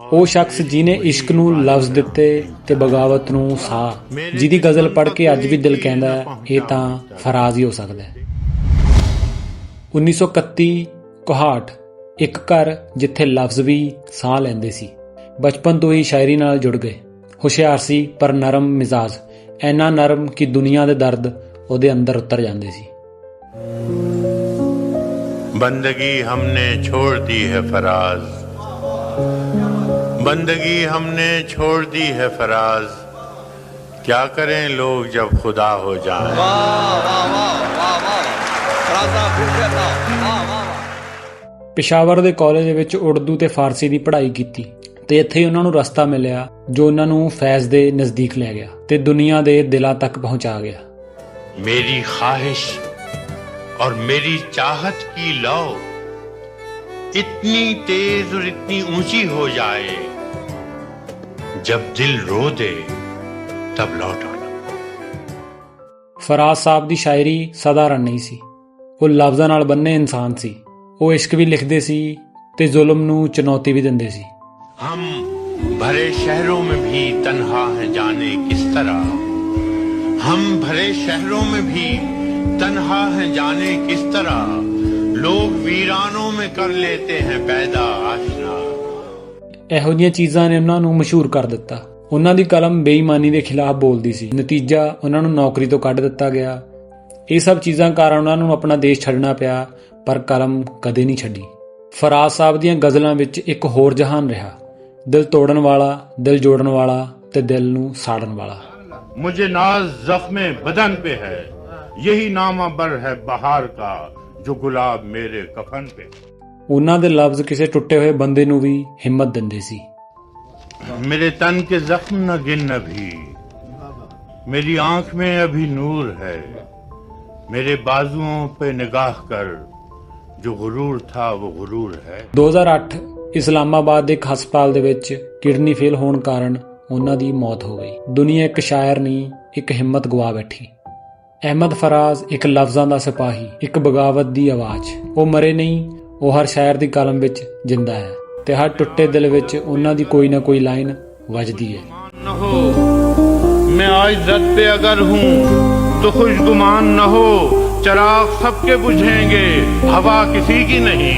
ਉਹ ਸ਼ਖਸ ਜਿਨੇ ਇਸ਼ਕ ਨੂੰ ਲਫ਼ਜ਼ ਦਿੱਤੇ ਤੇ ਬਗਾਵਤ ਨੂੰ ਸਾਹ, ਜਿਹਦੀ ਗਜ਼ਲ ਪੜ੍ਹ ਕੇ ਅੱਜ ਵੀ ਦਿਲ ਕਹਿੰਦਾ ਇਹ ਤਾਂ ਫਰਾਜ਼ ਹੀ ਹੋ ਸਕਦਾ ਹੈ। 1931 ਕੁਹਾਟ, ਇੱਕ ਘਰ ਜਿੱਥੇ ਲਫ਼ਜ਼ ਵੀ ਸਾਹ ਲੈਂਦੇ ਸੀ। ਬਚਪਨ ਤੋਂ ਹੀ ਸ਼ਾਇਰੀ ਨਾਲ ਜੁੜ ਗਏ। ਹੁਸ਼ਿਆਰ ਸੀ, ਪਰ ਨਰਮ ਮਿਜ਼ਾਜ। ਐਨਾ ਨਰਮ ਕਿ ਦੁਨੀਆ ਦੇ ਦਰਦ ਉਹਦੇ ਅੰਦਰ ਉਤਰ ਜਾਂਦੇ ਸੀ। ਬੰਦਗੀ ਹਮਨੇ ਛੋੜ ਦੀ ਹੈ ਫਰਾਜ਼। बंदगी हमने छोड़ दी है फराज क्या करें लोग जब खुदा हो जाएं वाह वाह वाह वाह वाह राजा फिर से था वाह वाह वाह ਪਿਸ਼ਾਵਰ ਦੇ ਕਾਲਜ ਦੇ ਵਿੱਚ ਉਰਦੂ ਤੇ ਫਾਰਸੀ ਦੀ ਪੜ੍ਹਾਈ ਕੀਤੀ ਤੇ ਇੱਥੇ ਹੀ ਉਹਨਾਂ ਨੂੰ ਰਸਤਾ ਮਿਲਿਆ ਜੋ ਉਹਨਾਂ ਨੂੰ ਫੈਜ਼ ਦੇ ਨਜ਼ਦੀਕ ਲੈ ਗਿਆ ਤੇ ਦੁਨੀਆ ਦੇ ਦਿਲਾਂ ਤੱਕ ਪਹੁੰਚਾ ਗਿਆ मेरी ख्वाहिश और मेरी चाहत की लौ इतनी तेज और इतनी ऊंची हो जाए जब दिल रो दे तब लौट आना ਫਰਾਜ਼ ਸਾਹਿਬ ਦੀ ਸ਼ਾਇਰੀ ਸਧਾਰਨ ਨਹੀਂ ਸੀ ਉਹ ਲਫ਼ਜ਼ਾਂ ਨਾਲ ਬੰਨੇ ਇਨਸਾਨ ਸੀ ਉਹ ਇਸ਼ਕ ਵੀ ਲਿਖਦੇ ਸੀ ਤੇ ਜ਼ੁਲਮ ਨੂੰ ਚੁਣੌਤੀ ਵੀ ਦਿੰਦੇ ਸੀ हम भरे शहरों में भी तन्हा हैं जाने किस तरह हम भरे शहरों में भी तन्हा हैं जाने किस तरह लोग वीरानों में कर लेते हैं पैदा आशना ਇਹੋ ਜਿਹੀਆਂ ਚੀਜ਼ਾਂ ਨੇ ਉਹਨਾਂ ਨੂੰ ਮਸ਼ਹੂਰ ਕਰ ਦਿੱਤਾ ਉਹਨਾਂ ਦੀ ਕਲਮ ਬੇਈਮਾਨੀ ਦੇ ਖਿਲਾਫ ਬੋਲਦੀ ਸੀ ਨਤੀਜਾ ਉਹਨਾਂ ਨੂੰ ਨੌਕਰੀ ਤੋਂ ਕੱਢ ਦਿੱਤਾ ਗਿਆ ਇਹ ਸਭ ਚੀਜ਼ਾਂ ਕਾਰਨ ਉਹਨਾਂ ਨੂੰ ਆਪਣਾ ਦੇਸ਼ ਛੱਡਣਾ ਪਿਆ ਪਰ ਕਲਮ ਕਦੇ ਨਹੀਂ ਛੱਡੀ ਫਰਾਜ਼ ਸਾਹਿਬ ਦੀਆਂ ਗਜ਼ਲਾਂ ਵਿੱਚ ਇੱਕ ਹੋਰ ਜਹਾਨ ਰਿਹਾ ਦਿਲ ਤੋੜਨ ਵਾਲਾ ਦਿਲ ਜੋੜਨ ਵਾਲਾ ਤੇ ਦਿਲ ਨੂੰ ਸਾੜਨ ਵਾਲਾ मुझे नाज जख्मे बदन पे है यही नामा बर है बहार का जो गुलाब मेरे कफन पे ਉਹਨਾਂ ਦੇ ਲਫ਼ਜ਼ ਕਿਸੇ ਟੁੱਟੇ ਹੋਏ ਬੰਦੇ ਨੂੰ ਵੀ ਹਿੰਮਤ ਦਿੰਦੇ ਸੀ मेरे तन के जख्म न गिन अभी मेरी आंख में अभी नूर है मेरे बाजुओं पे निगाह कर जो गुरूर था वो गुरूर है 2008 ਇਸਲਾਮਾਬਾਦ ਦੇ ਇੱਕ ਹਸਪਤਾਲ ਦੇ ਵਿੱਚ ਕਿਡਨੀ ਫੇਲ ਹੋਣ ਕਾਰਨ ਉਹਨਾਂ ਦੀ ਮੌਤ ਹੋ ਗਈ ਦੁਨੀਆ ਇੱਕ ਸ਼ਾਇਰ ਨਹੀਂ ਇੱਕ ਹਿੰਮਤ ਗਵਾ ਬੈਠੀ ਅਹਿਮਦ ਫਰਾਜ਼ ਇੱਕ ਲਫ਼ਜ਼ਾਂ ਦਾ ਸਿਪਾਹੀ ਇੱਕ ਬਗਾਵਤ ਦੀ ਆਵਾਜ਼ ਉਹ ਮਰੇ ਨਹੀਂ ਉਹ ਹਰ ਸ਼ਾਇਰ ਦੀ ਕਲਮ ਵਿੱਚ ਜਿੰਦਾ ਹੈ ਤੇ ਹਰ ਟੁੱਟੇ ਦਿਲ ਵਿੱਚ ਉਹਨਾਂ ਦੀ ਕੋਈ ਨਾ ਕੋਈ ਲਾਈਨ ਵੱਜਦੀ ਹੈ न हो मैं आज जद पे अगर हूँ तो खुशगुमान न हो चराग सबके बुझेंगे हवा किसी की नहीं